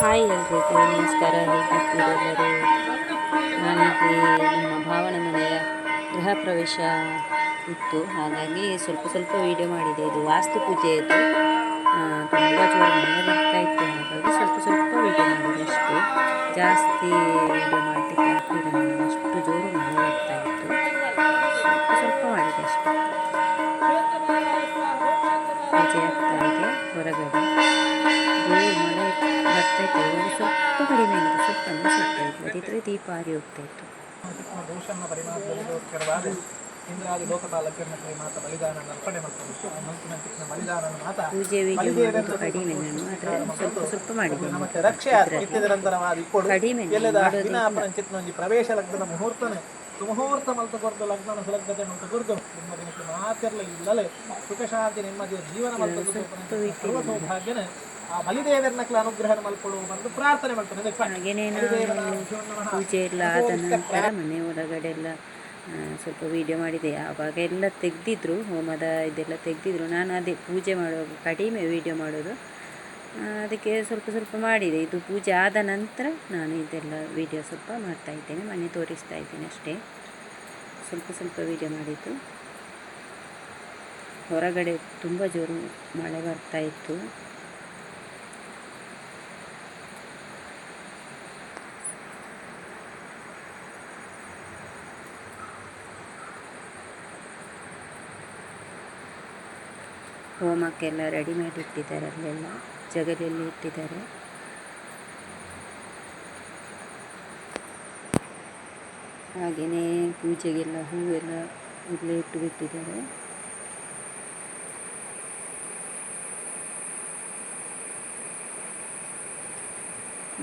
Hi ಎಲ್ರಿಗೂ, ನಮಸ್ಕಾರ. ಹೇಗಿದ್ದೀರೆಲ್ಲರೂ ನನಗೆ ನಮ್ಮ ಭಾವನ ಮನೆಯ ಗೃಹ ಪ್ರವೇಶ ಇತ್ತು. ಹಾಗಾಗಿ ಸ್ವಲ್ಪ ಸ್ವಲ್ಪ ವೀಡಿಯೋ ಮಾಡಿದೆ. ಇದು ವಾಸ್ತು ಪೂಜೆ ತುಂಬ ಜೋರು ಮನೆ ಬರ್ತಾ ಇತ್ತು. ಹಾಗಾಗಿ ಸ್ವಲ್ಪ ಸ್ವಲ್ಪ ವೀಡಿಯೋ ಮಾಡಿದೆ ಅಷ್ಟೇ. ಜಾಸ್ತಿ ವೀಡಿಯೋ ಮಾಡಲಿಕ್ಕೆ ಮಾತ ಬಲಿದಾನ ಅರ್ಪಣೆ ಮಾಡ್ತಾರೆ ಆ ಮಂಕಿನ ಬಲಿದಾನ ಮಾತ ಪೂಜೆ ವೀಡಿಯೋ ಮಾಡೋದು ಕಡಿಮೆ ನಾನು ಆದರೆ ಸ್ವಲ್ಪ ಸ್ವಲ್ಪ ಮಾಡಿದ್ದೇನೆ ಕಡಿಮೆ ಪ್ರವೇಶ ಲಗ್ನದ ಮುಹೂರ್ತನೆ ಸುಮುಹೂರ್ತ ಮಲ್ತು ಕೊರ್ದು ಲಗ್ನನ ಸುಲಗ್ನತೆ ಮಲ್ತ ಕೊರ್ದು ನಿಮ್ಮ ದಿನಕ್ಕೆ ಮಾತಿರಲಿ ಇಲ್ಲಲೇ ಸುಖಶಾಂತಿ ನೆಮ್ಮದಿಯ ಜೀವನ ಮಲ್ತ ಸರ್ವ ಸೌಭಾಗ್ಯನ ಆ ಬಲಿದೇವರನ್ನ ಅನುಗ್ರಹ ಬಂದು ಪ್ರಾರ್ಥನೆ ಮಾಡ್ತಾರೆ. ಹಾಗೆಯೇ ಪೂಜೆ ಎಲ್ಲ ಆದ ನಂತರ ಮನೆ ಒಳಗಡೆ ಎಲ್ಲ ಸ್ವಲ್ಪ ವೀಡಿಯೋ ಮಾಡಿದೆ. ಆವಾಗ ಎಲ್ಲ ತೆಗೆದಿದ್ರು ಹೋಮದ ಇದೆಲ್ಲ ತೆಗೆದಿದ್ರು. ನಾನು ಅದೇ ಪೂಜೆ ಮಾಡುವಾಗ ಕಡಿಮೆ ವೀಡಿಯೋ ಮಾಡೋದು. ಅದಕ್ಕೆ ಸ್ವಲ್ಪ ಸ್ವಲ್ಪ ಮಾಡಿದೆ. ಇದು ಪೂಜೆ ಆದ ನಂತರ ನಾನು ಇದೆಲ್ಲ ವೀಡಿಯೋ ಸ್ವಲ್ಪ ಮಾಡ್ತಾ ಇದ್ದೇನೆ. ಮನೆ ತೋರಿಸ್ತಾ ಇದ್ದೇನೆ ಅಷ್ಟೇ. ಸ್ವಲ್ಪ ಸ್ವಲ್ಪ ವೀಡಿಯೋ ಮಾಡಿದ್ದು. ಹೊರಗಡೆ ತುಂಬ ಜೋರು ಮಳೆ ಬರ್ತಾ ಇತ್ತು. ಹೋಮಕ್ಕೆಲ್ಲ ರೆಡಿಮೇಡ್ ಮಾಡಿ ಇಟ್ಟಿದ್ದಾರೆ ಅಲ್ಲೆಲ್ಲ, ಜಗಲಿಯಲ್ಲಿ ಇಟ್ಟಿದ್ದಾರೆ. ಹಾಗೆಯೇ ಪೂಜೆಗೆಲ್ಲ ಹೂವೆಲ್ಲ ಇಲ್ಲೇ ಇಟ್ಟು ಬಿಟ್ಟಿದ್ದಾರೆ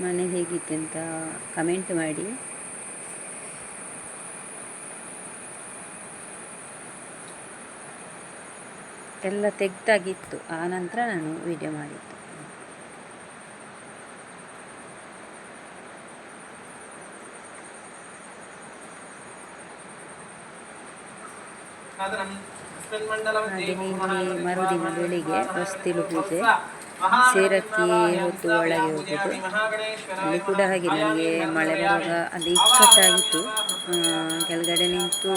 ಮನೆ ಹೇಗಿತ್ತು ಅಂತ ಕಮೆಂಟ್ ಮಾಡಿ. ಎಲ್ಲ ತೆಗ್ದಾಗಿತ್ತು. ಆ ನಂತರ ನಾನು ವಿಡಿಯೋ ಮಾಡಿದ್ದು. ಮರುದಿನ ಬೆಳಿಗ್ಗೆ ಹೊಸ್ತಿಲು ಪೂಜೆ. ಸೇರಕ್ಕಿ ಹೊತ್ತು ಒಳಗೆ ಹೋಗೋದು. ಅಲ್ಲಿ ಕೂಡ ಹಾಗೆ ನನಗೆ ಮಳೆ ಬರುವಾಗ ಅಲ್ಲಿ ಇಕ್ಕಟ್ಟಾಗಿತ್ತು ಕೆಳಗಡೆ ನಿಂತು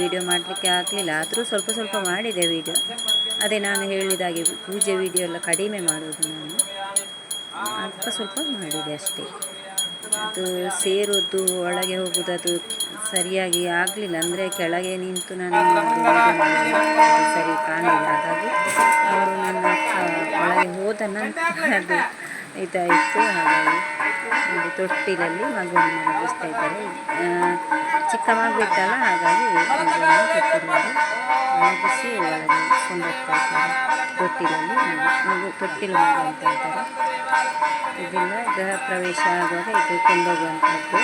ವಿಡಿಯೋ ಮಾಡಲಿಕ್ಕೆ ಆಗಲಿಲ್ಲ. ಆದರೂ ಸ್ವಲ್ಪ ಸ್ವಲ್ಪ ಮಾಡಿದೆ ವಿಡಿಯೋ ಅದೇ ನಾನು ಹೇಳಿದಾಗೆ ಪೂಜೆ ವಿಡಿಯೋ ಎಲ್ಲ ಕಡಿಮೆ ಮಾಡೋದು ನಾನು. ಅಲ್ಪ ಸ್ವಲ್ಪ ಮಾಡಿದೆ ಅಷ್ಟೇ. ಅದು ಸೇರೋದು, ಒಳಗೆ ಹೋಗೋದು ಅದು ಸರಿಯಾಗಿ ಆಗಲಿಲ್ಲ ಅಂದರೆ ಕೆಳಗೆ ನಿಂತು ನಾನು. ಸರಿ ಕಾಣಲಿಲ್ಲ. ಹಾಗಾಗಿ ಅವರು ನನ್ನ ಒಳಗೆ ಹೋದ ನಂತರ ಅದು ಇದಾಯಿತು. ಹಾಗಾಗಿ ತೊಟ್ಟಿಲಲ್ಲಿ ಮಗುವನ್ನು ಮಲಗಿಸ್ತಾ ಇದ್ದಾರೆ. ಚಿಕ್ಕ ಮಗು ಇತ್ತಲ್ಲ, ಹಾಗಾಗಿ ಮಗುವನ್ನು ತೊಟ್ಟಿಲಲ್ಲಿ ಮಲಗಿಸಿ ಒಳಗೆ ಕೊಂಡೋಗ್ತಾ ಇದ್ದಾರೆ ತೊಟ್ಟಿಲಲ್ಲಿ ಮಗು ತೊಟ್ಟಿಲು ಮಗು ಅಂತ ಹೇಳ್ತಾರೆ ಇದೆಲ್ಲ ಗೃಹ ಪ್ರವೇಶ ಆಗುವಾಗ ಇದು ಕೊಂಡೋಗುವಂಥದ್ದು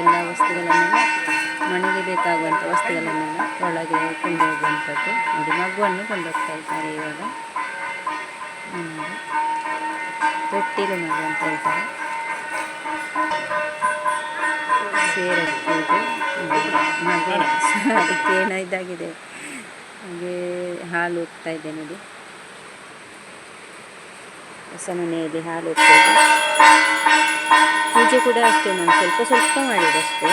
ಎಲ್ಲ ವಸ್ತುಗಳನ್ನೆಲ್ಲ ಮನೆಗೆ ಬೇಕಾಗುವಂಥ ವಸ್ತುಗಳನ್ನೆಲ್ಲ ಒಳಗೆ ಕೊಂಡೋಗುವಂಥದ್ದು ನೋಡಿ ಮಗುವನ್ನು ಕೊಂಡೋಗ್ತಾ ಇದ್ದಾರೆ ಇವಾಗ. ತೊಟ್ಟಿಲು ಮಗು ಅಂತ ಹೇಳ್ತಾರೆ ಸೇರಕ್ಕೆ ಇದು ಮಗು ಅದಕ್ಕೆ ಏನೋ ಇದಾಗಿದೆ ಹಾಗೆ ಹಾಲು ಹೋಗ್ತಾ ಇದೆ ನೋಡಿ. ಹೊಸ ಮನೆಯಲ್ಲಿ ಹಾಲು ಹೋಗ್ತದೆ ಪೂಜೆ ಕೂಡ ಅಷ್ಟೇ ನಾನು ಸ್ವಲ್ಪ ಸ್ವಲ್ಪ ಮಾಡಿದೆ ಅಷ್ಟೇ.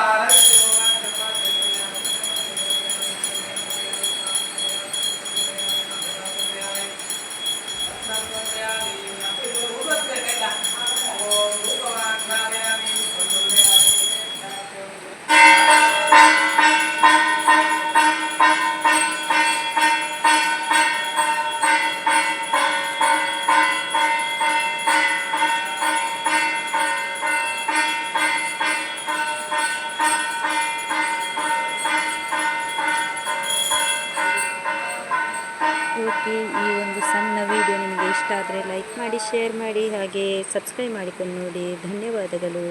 ಓಕೆ ಈ ಒಂದು ಸಣ್ಣ ವಿಡಿಯೋ ನಿಮಗೆ ಇಷ್ಟ ಆದರೆ ಲೈಕ್ ಮಾಡಿ ಶೇರ್ ಮಾಡಿ, ಹಾಗೆ ಸಬ್ಸ್ಕ್ರೈಬ್ ಮಾಡಿಕೊಂಡು ನೋಡಿ. ಧನ್ಯವಾದಗಳು.